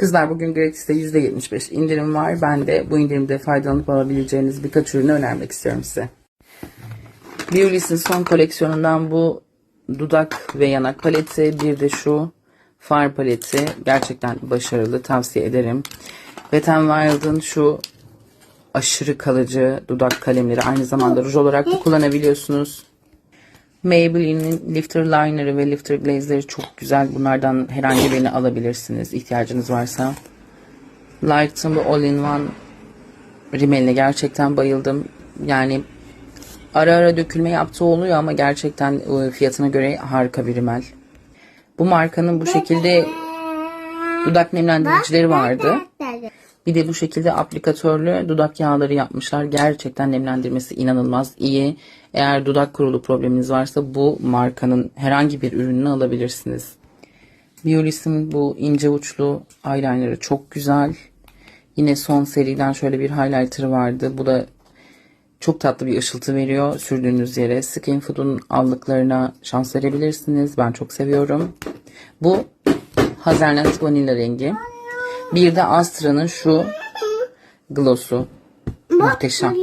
Kızlar bugün Gratis'te %75 indirim var. Ben de bu indirimde faydalanıp alabileceğiniz birkaç ürünü önermek istiyorum size. Beulis'in son koleksiyonundan bu dudak ve yanak paleti. Bir de şu far paleti. Gerçekten başarılı. Tavsiye ederim. Wet n Wild'ın şu aşırı kalıcı dudak kalemleri. Aynı zamanda ruj olarak da kullanabiliyorsunuz. Maybelline'in Lifter Liner'ı ve Lifter Glaze'leri çok güzel. Bunlardan herhangi birini alabilirsiniz ihtiyacınız varsa. Light'ın bu All-in-One rimeline gerçekten bayıldım. Yani ara ara dökülme yaptığı oluyor ama gerçekten e, fiyatına göre harika bir rimel. Bu markanın bu şekilde dudak nemlendiricileri vardı. Bir de bu şekilde aplikatörlü dudak yağları yapmışlar. Gerçekten nemlendirmesi inanılmaz iyi. Eğer dudak kurulu probleminiz varsa bu markanın herhangi bir ürününü alabilirsiniz. Biolis'in bu ince uçlu eyelinerı çok güzel. Yine son seriden şöyle bir highlighter vardı. Bu da çok tatlı bir ışıltı veriyor sürdüğünüz yere. Skin Food'un allıklarına şans verebilirsiniz. Ben çok seviyorum. Bu hazelnut vanilla rengi. Bir de Astra'nın şu gloss'u. Muhteşem.